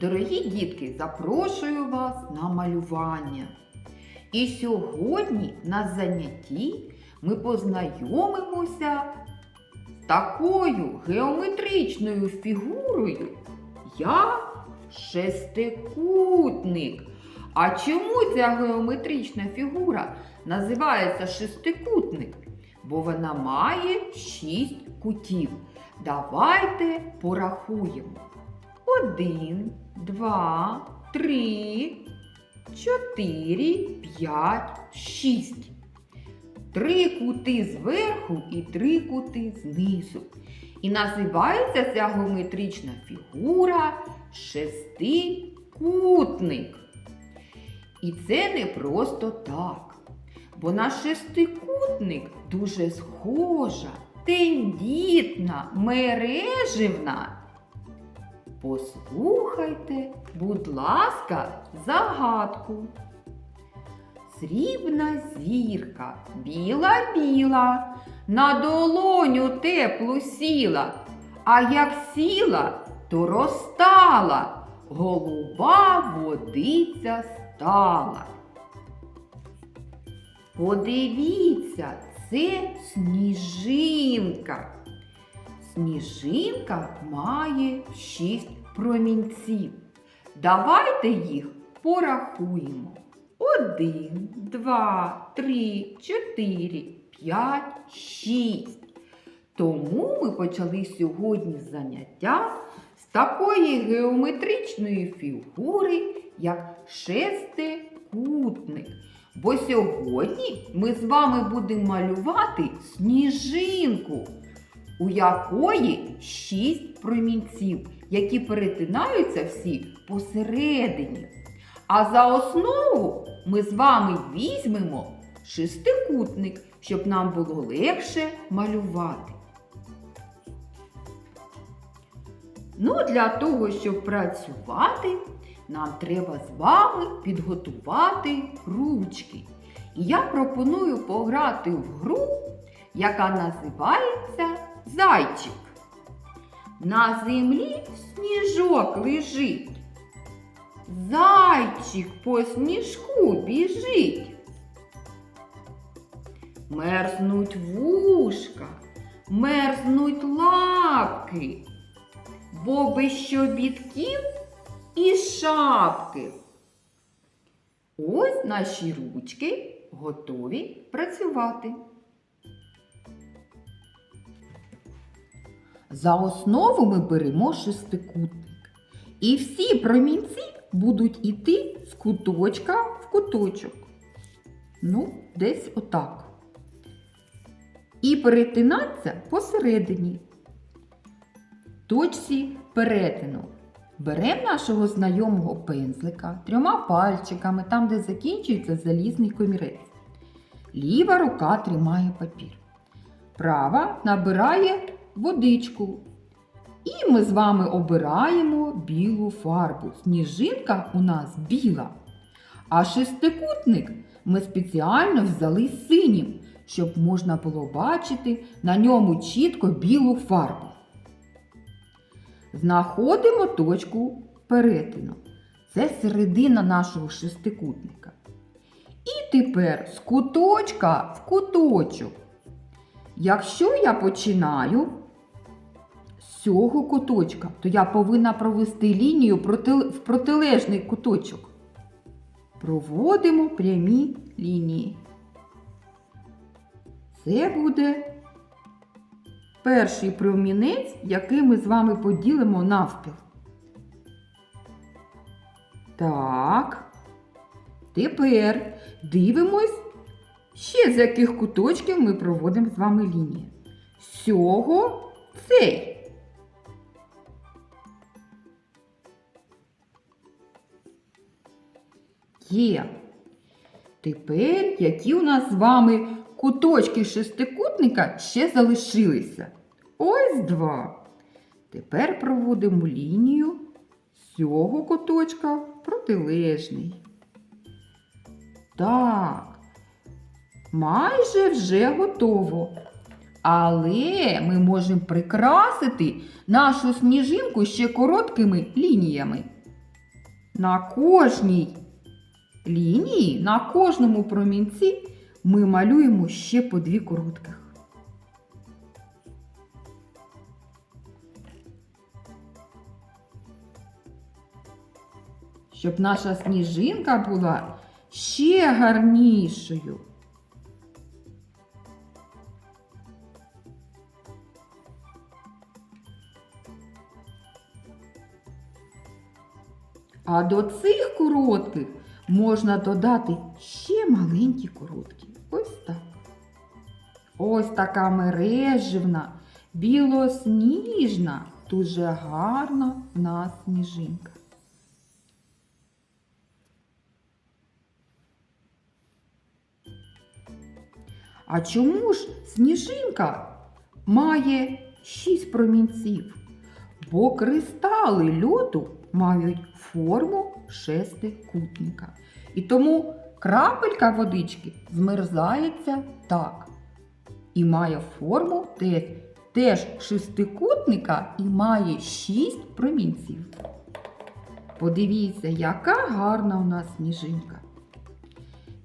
Дорогі дітки, запрошую вас на малювання. І сьогодні на занятті ми познайомимося з такою геометричною фігурою, як шестикутник. А чому ця геометрична фігура називається шестикутник? Бо вона має шість кутів. Давайте порахуємо. Один, два, три, чотири, п'ять, шість. Три кути зверху і три кути знизу. І називається ця геометрична фігура шестикутник. І це не просто так. Бо на шестикутник дуже схожа, тендітна, мереживна. Послухайте, будь ласка, загадку. Срібна зірка, біла-біла, на долоню теплу сіла, а як сіла, то розтала, голуба водиця стала. Подивіться, це сніжинка. Сніжинка має шість промінців. Давайте їх порахуємо. Один, два, три, чотири, п'ять, шість. Тому ми почали сьогодні заняття з такої геометричної фігури, як шестикутник. Бо сьогодні ми з вами будемо малювати сніжинку, у якої шість промінців, які перетинаються всі посередині. А за основу ми з вами візьмемо шестикутник, щоб нам було легше малювати. Ну, для того, щоб працювати, нам треба з вами підготувати ручки. І я пропоную пограти в гру, яка називається Зайчик. На землі сніжок лежить. Зайчик по сніжку біжить. Мерзнуть вушка, мерзнуть лапки, бо без щобітків і шапки. Ось наші ручки готові працювати. За основу ми беремо шестикутник. І всі промінці будуть іти з куточка в куточок. Ну, десь отак. І перетинатися посередині. Точці перетину. Беремо нашого знайомого пензлика трьома пальчиками, там, де закінчується залізний комірець. Ліва рука тримає папір. Права набирає водичку. І ми з вами обираємо білу фарбу. Сніжинка у нас біла. А шестикутник ми спеціально взяли синім, щоб можна було бачити на ньому чітко білу фарбу. Знаходимо точку перетину. Це середина нашого шестикутника. І тепер з куточка в куточок. Якщо я починаю цього куточка, то я повинна провести лінію в протилежний куточок. Проводимо прямі лінії. Це буде перший промінець, який ми з вами поділимо навпіл. Так. Тепер дивимось, ще з яких куточків ми проводимо з вами лінії. З цього цей. Є. Тепер які у нас з вами куточки шестикутника ще залишилися? Ось два. Тепер проводимо лінію з цього куточка протилежний. Так, майже вже готово. Але ми можемо прикрасити нашу сніжинку ще короткими лініями. На кожній лінії, на кожному промінці ми малюємо ще по дві коротких. Щоб наша сніжинка була ще гарнішою. А до цих коротких можна додати ще маленькі короткі. Ось так. Ось така мереживна, білосніжна, дуже гарна в нас сніжинка. А чому ж сніжинка має шість промінців? Бо кристали льоду мають форму шестикутника. І тому крапелька водички змерзається так. І має форму теж, теж шестикутника і має шість промінців. Подивіться, яка гарна у нас сніжинка.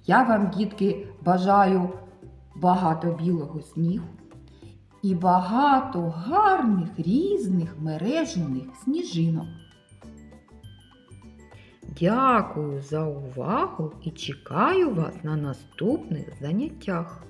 Я вам, дітки, бажаю багато білого снігу і багато гарних різних мережених сніжинок. Дякую за увагу і чекаю вас на наступних заняттях.